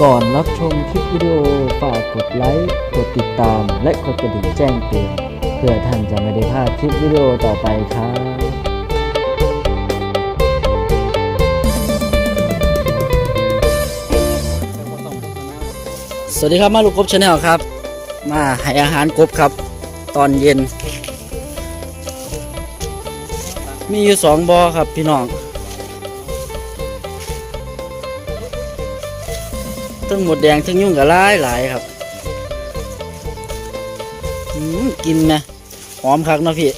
ก่อนรับชมคลิปวิดีโอฝากกดไลค์ กดติดตาม และกดกระดิ่งแจ้งเตือนเพื่อท่านจะไม่ได้พลาดคลิปวิดีโอต่อไปครับสวัสดีครับมาลูกกบชาแนลครับ มาให้อาหารกบครับ ตอนเย็น มีอยู่สองบอครับพี่น้อง ทั้งหมดแดงทั้งยุ่งกับหลายหลายครับอืมกินนะหอมคักเนาะพี่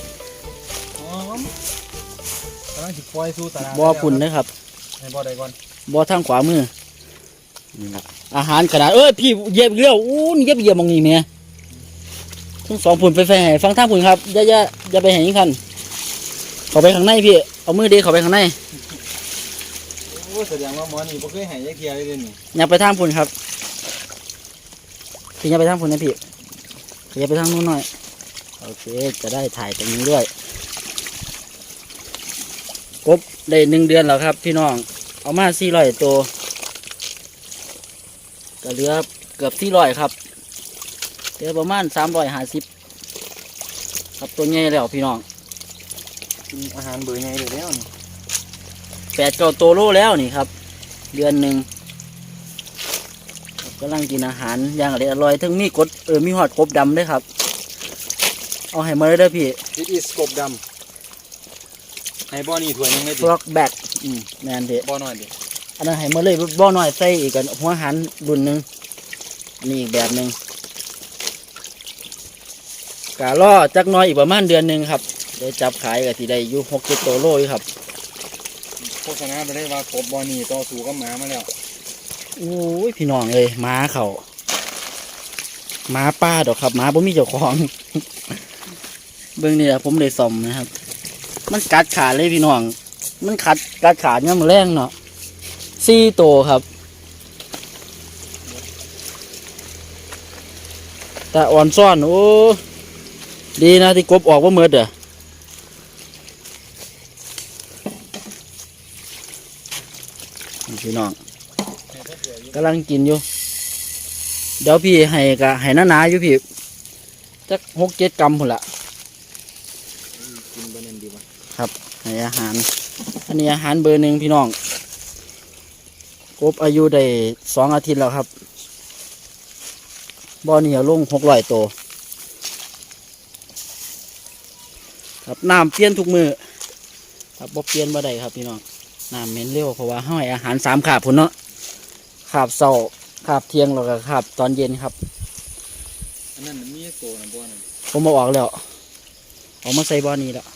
หอมกำลังสิปล่อยสู่ตลาดบอพุ่นนะครับให้บ่ได้ก่อนบอทางขวามือนี่ล่ะอาหารขนาดเอ้ยพี่เหยียบอีกแล้วอู้นี่เหยียบเหยียบมองนี่เมียทั้งสองพุ่นไปแฝงให้ฟังทางพุ่นครับอย่าอย่าอย่าไปแห่งคันเข้าไปข้างในพี่เอามือเดเข้าไปข้างในโอ้แสดงว่าหมอนี่บ่เคยให้ยักเทียเลยเด้อนี่อย่าไปทางพุ่นครับพี่อย่าไปทางพุ่นนะพี่อย่าไปทางนู้นหน่อย โอเค จะได้ถ่ายตรงนี้ด้วยครบได้หนึ่งเดือนแล้วครับ พี่น้อง เอามาสี่ร้อยตัวก็เหลือเกือบสี่ร้อยครับเหลือประมาณสามร้อยห้าสิบครับตัวใหญ่แล้วพี่น้อง กินอาหารเบื่อใหญ่เลยแล้วนี่ แปดเก้าตัวโลแล้วนี่ครับ เดือนหนึ่งกำลังกินอาหารอย่างอร่อยอร่อยทั้งมีกดเออมีหอดกบดำด้วยครับ เอาให้มาเลยเด้อพี่อิทอิสกบดำให้บ่อนี่ถ้วยหนึงเลยฟดิล็อกแบกอืมแมนเดะบ่อน้อยดิอันนั้นให้มาเลยบ่อน้อยใส่อีกกันหัวหันรุ่นหนึ่งอันนี้อีกแบบหนึ่งกะล่อจักหน้อยอีกประมาณเดือนหนึ่งครับเดี๋ยวจับขายกับที่ได้อยู่หกเจ็ดตัวโลอยู่ครับ โฆษณาไปได้ว่ากบบอนี่ต่อสู้กับหมามาแล้วโอ้ยพี่น้องเอ้ยหม้าเขาหม้าป้าดอกครับหม้าบ่มีเจ้าของ เบื้องนี่แหละผมเลยซ่อมนะครับ มันกัดขาเลยพี่น้อง มันขัดกัดขาเนี่ยมันแรงเนาะสี่ตัวครับแต่อ่อนซ่อนโอ้ดีนะที่กบออกว่าเมื่อเด้อ พี่น้องให้ถ้าถ้วยอยู่กำลังกินอยู่ เดี๋ยวพี่ให้กะให้หนาๆอยู่พี่จักหกเจ็ดกรัมพุ่นละกินบ่นั่นดีบ่ให้อาหาร อันนี้อาหารเบอร์หนึ่งพี่น้องกบอายุได้สองอาทิตย์แล้วครับบ่อนี่เอาลงหกร้อยตัวครับน้ำเปลี่ยนทุกมือครับบ่เปลี่ยนบ่ได้ครับพี่น้อง น้ำเหม็นเร็วเพราะว่าห้อยอาหารสามขาบพุ่นเนาะขาบเสาขาบเที่ยงแล้วก็ขาบตอนเย็นครับ อันนั้นมันมีโตนะบ่อนั่นผมมาออกแล้วออกมาใส่บ่อนี้แล้ว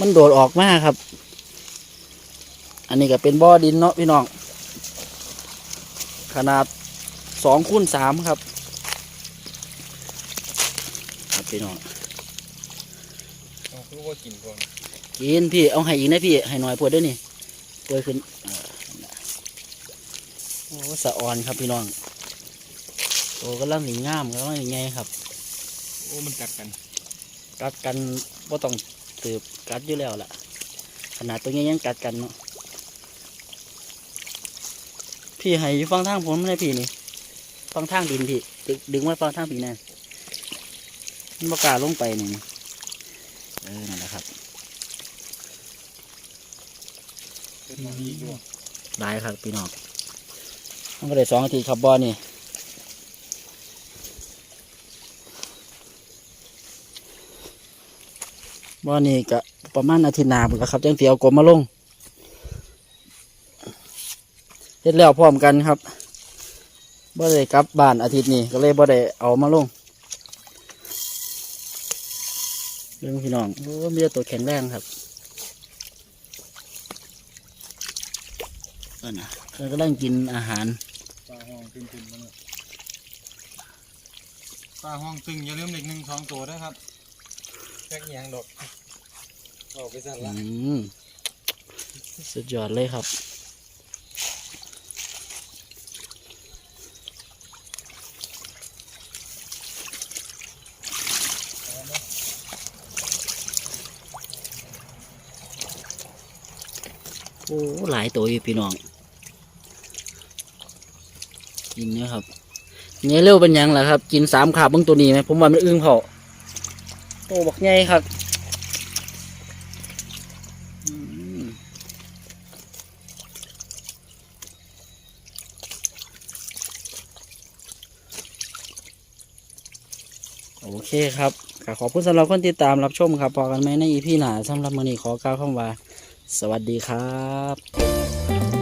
มันโดดออกมาครับ อันนี้ก็เป็นบ่อดินเนาะพี่น้อง ขนาดสองคูณสามครับครับพี่น้องเอาคือว่ากินก่อนกินพี่เอาให้อีกนะพี่ให้หน่อยพวดด้วยนี่ พวดขึ้นเออนั่นน่ะโอ้สะออนครับพี่น้องโตก็ล่างสีงามก็ล่างสีไงครับ โอ้มันกัดกัน กัดกันว่าต้องตืบกัดอยู่แล้วล่ะ ขนาดตัวนี้ยังกัดกันเนาะพี่ให้อยู่ฟังทางผมไม่ได้พี่นี่ฟังทางดินพี่ดึงดึงไว้ฟังทางพี่แน่มันประกล้าศลงไปนี่เออนั่นแหละครับ เป็นมาดีอยู่ได้ครับพี่น้องมันก็ได้สองนาทีครับบอนี่บอนี่ก็ประมาณอาทิตย์หน้าพุ่นล่ะครับจังเตียวกลมมาลงเฮ็ดแล้วพร้อมกันครับบ่ได้กลับบ้านอาทิตย์นี้ก็เลยบ่ได้เอามาลงเรื่องพี่น้องโอ้มีแต่ตัวแข็งแรงครับ นั่นน่ะเพิ่นกำลังกินอาหารปลาห้องตึงๆมันปลาห้องตึงอย่าลืมเด็กหนึ่งสองตัวด้วยครับแค่เอียงดอกเอาไปสั่นอืละมสุดยอดเลยครับโอ้หลายตัวอยู่พี่น้อง กินเนะครับเนี่ยเร็วเป็นยังล่ะครับ กินสามขาบเบิ่งตัวนี้ไหมผมว่ามันอึ้งเผาโตบักใหญ่ครับโอเคครับขอบคุณสำหรับคนติดตามรับชมครับพอกันไหมในอีพีหนาสำหรับมือนี้ขอกล่าวคำว่า สวัสดีครับ